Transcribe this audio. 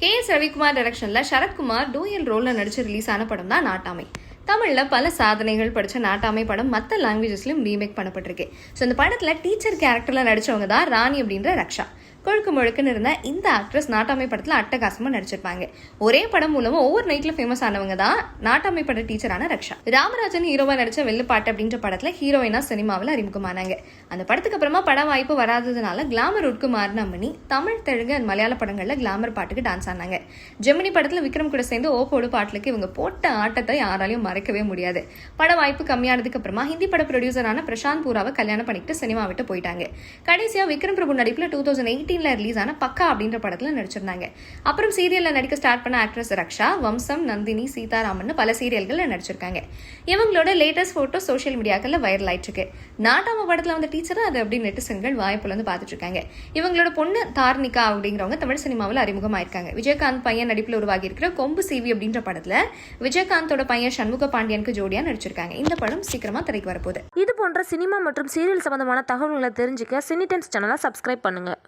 K S Ravikumar டைரக்ஷனில் Sarathkumar dual ரோலில் நடிச்சு ரிலீஸ் ஆன படம் தான் நாட்டாமை. தமிழில் பல சாதனைகள் படித்த நாட்டாமை படம் மற்ற லாங்குவேஜஸ்லையும் ரீமேக் பண்ணப்பட்டிருக்கு. ஸோ இந்த படத்தில் டீச்சர் கேரக்டரில் நடித்தவங்க தான் ராணி அப்படின்ற ரக்ஷா. கொழுக்கு முழுக்குன்னு இருந்த இந்த ஆக்ட்ரஸ் நாட்டாமை படத்தில் அட்டகாசமாக நடிச்சிருப்பாங்க. ஒரே படம் மூலமாக ஒவ்வொரு நைட்டில் ஃபேமஸ் ஆனவங்க தான் நாட்டாமை பட டீச்சரான ரக்ஷா. ராமராஜன் ஹீரோவா நடிச்ச வெள்ளுப்பாட்டு அப்படின்ற படத்தில் ஹீரோயினா சினிமாவில் அறிமுகமானாங்க. அந்த படத்துக்கு அப்புறமா பட வாய்ப்பு வராததுனால கிளாமர் உட்கு மாறின அம்மனி தமிழ் தெலுங்கு அண்ட் மலையாள படங்களில் கிளாமர் பாட்டுக்கு டான்ஸ் ஆனாங்க. ஜெமினி படத்தில் விக்ரம் கூட சேர்ந்து ஓப்போடு பாட்டிலுக்கு இவங்க போட்ட ஆட்டத்தை யாராலையும் மறைக்கவே முடியாது. பட வாய்ப்பு கம்மியானதுக்கு அப்புறமா ஹிந்தி பட ப்ரொடியூசரான பிரசாந்த் பூராவை கல்யாணம் பண்ணிட்டு சினிமா விட்டு போயிட்டாங்க. கடைசியாக விக்ரம் பிரபு நடிப்பில் டூ தௌசண்ட் நைன்டீனில் ரிலீஸ் ஆன பக்கா அப்படின்ற படத்தில் நடிச்சிருந்தாங்க. அப்புறம் சீரியல்ல நடிக்க ஸ்டார்ட் பண்ண ஆக்ட்ரஸ் ரக்ஷா வம்சம் நந்தினி சீதாராமன் பல சீரியல்கள்ல நடிச்சிருக்காங்க. இவங்களோட லேட்டஸ்ட் போட்டோ சோஷியல் மீடியாக்கள்ல வைரல் ஆயிட்டு இருக்கு நாட்டாம படத்துல வந்த டீச்சர் அது அப்படி நெட்டிசன்கள் வாய்ப்புல வந்து பார்த்துட்டு இருக்காங்க இவங்களோட பொண்ணு தார்னிகா அப்படிங்கிறவங்க தமிழ் சினிமாவில் அறிமுகமாயிருக்காங்க. விஜயகாந்த் பையன் நடிப்பில் உருவாகி இருக்கிற கொம்பு சிவி அப்படின்ற படத்துல விஜயகாந்தோட பையன் சண்முக பாண்டியனுக்கு ஜோடியா நடிச்சிருக்காங்க. இந்த படம் சீக்கிரமா திரைக்கு வரப்போகுது. இது போன்ற சினிமா மற்றும் சீரியல் சம்பந்தமான தகவல்களை தெரிஞ்சுக்க சினி டைம்ஸ் சேனலை சப்ஸ்கிரைப் பண்ணுங்கள்